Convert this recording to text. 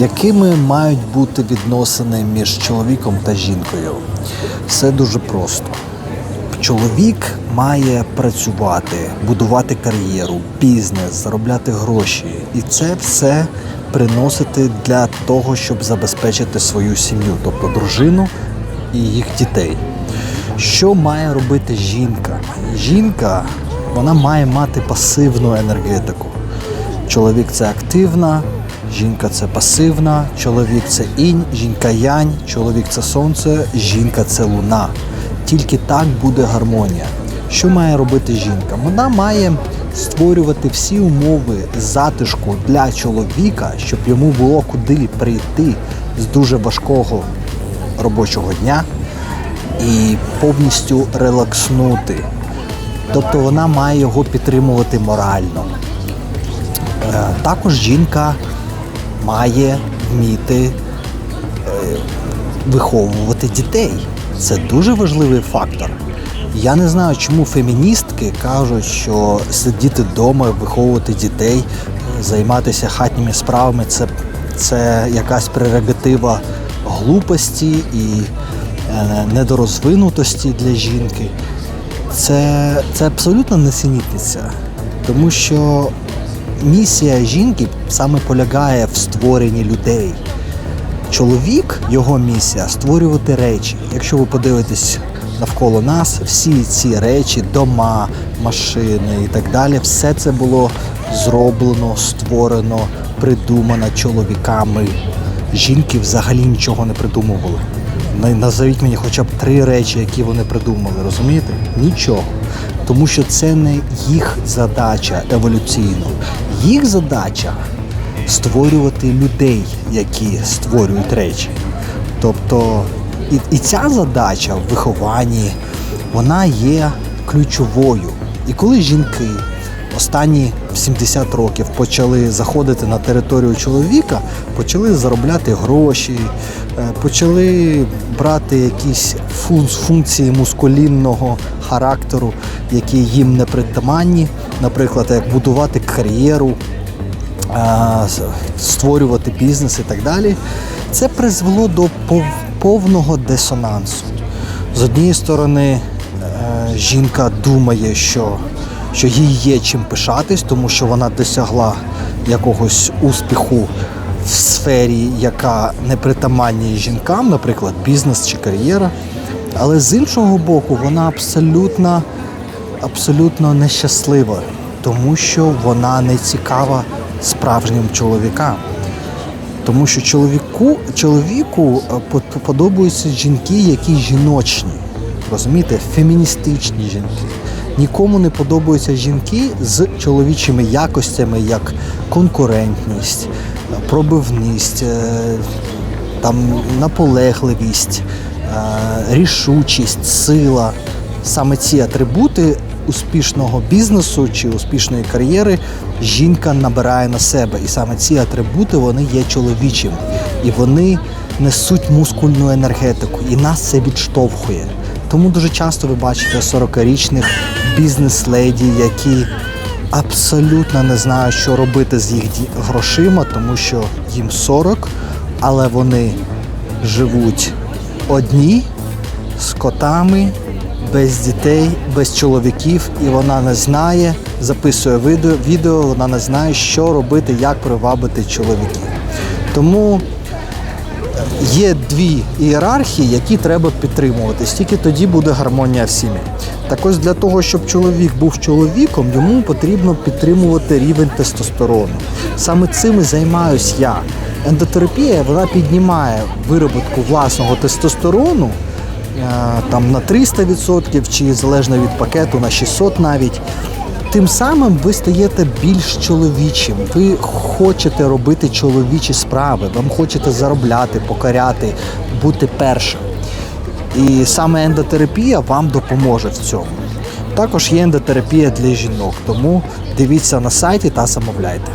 Якими мають бути відносини між чоловіком та жінкою? Все дуже просто. Чоловік має працювати, будувати кар'єру, бізнес, заробляти гроші. І це все приносити для того, щоб забезпечити свою сім'ю, тобто дружину і їх дітей. Що має робити жінка? Жінка вона має мати пасивну енергетику. Чоловік це активна, жінка це пасивна, чоловік це інь, жінка янь, чоловік це сонце, жінка це луна. Тільки так буде гармонія. Що має робити жінка? Вона має створювати всі умови затишку для чоловіка, щоб йому було куди прийти з дуже важкого робочого дня і повністю релакснути. Тобто вона має його підтримувати морально. Е, Також жінка має вміти е, виховувати дітей. Це дуже важливий фактор. Я не знаю, чому феміністки кажуть, що сидіти вдома, виховувати дітей, займатися хатніми справами це, це якась прерогатива глупості і е, недорозвинутості для жінки. Це, це абсолютно несенітниця, тому що місія жінки саме полягає в створенні людей. Чоловік, його місія створювати речі. Якщо ви подивитесь навколо нас, всі ці речі, дома, машини і так далі, все це було зроблено, створено, придумано чоловіками. Жінки взагалі нічого не придумували. Назовіть мені хоча б три речі, які вони придумали, розумієте? Нічого. Тому що це не їх задача еволюційно. Їх задача створювати людей, які створюють речі. Тобто, і, і ця задача в вихованні вона є ключовою. І коли жінки останні 70 років почали заходити на територію чоловіка, почали заробляти гроші, е, почали брати якісь функції мускулінного характеру, які їм не притаманні, наприклад, як будувати кар'єру, створювати бізнес і так далі, це призвело до повного дисонансу. З однієї сторони, е, жінка думає, що, що їй є чим пишатись, тому що вона досягла якогось успіху в сфері, яка не притаманні жінкам, наприклад, бізнес чи кар'єра. Але з іншого боку, вона абсолютно абсолютно нещаслива, тому що вона не цікава справжнім чоловікам. Тому що чоловіку, чоловіку е, по- подобаються жінки, які жіночні. Розумієте, феміністичні жінки. Нікому не подобаються жінки з чоловічими якостями, як конкурентність, пробивність, е, там, наполегливість, е, рішучість, сила. Саме ці атрибути успішного бізнесу чи успішної кар'єри жінка набирає на себе. І саме ці атрибути вони є чоловічими. І вони несуть мускульну енергетику. І нас це відштовхує. Тому дуже часто ви бачите 40-річних бізнес-леді, які абсолютно не знають, що робити з їх грошима, тому що їм 40, але вони живуть одні з котами, без дітей, без чоловіків, і вона не знає, записує відео, вона не знає, що робити, як привабити чоловіків. Тому є дві ієрархії, які треба підтримувати. Тільки тоді буде гармонія в сім'ї. Так ось для того, щоб чоловік був чоловіком, йому потрібно підтримувати рівень тестостерону. Саме цим і займаюсь я. Ендотерапія вона піднімає вироботку власного тестостерону е, там на 300% чи залежно від пакету на 600 навіть. Тим самим ви стаєте більш чоловічим. Ви хочете робити чоловічі справи, вам хочете заробляти, покоряти, бути першим. І саме ендотерапія вам допоможе в цьому. Також є ендотерапія для жінок, тому дивіться на сайті та замовляйте.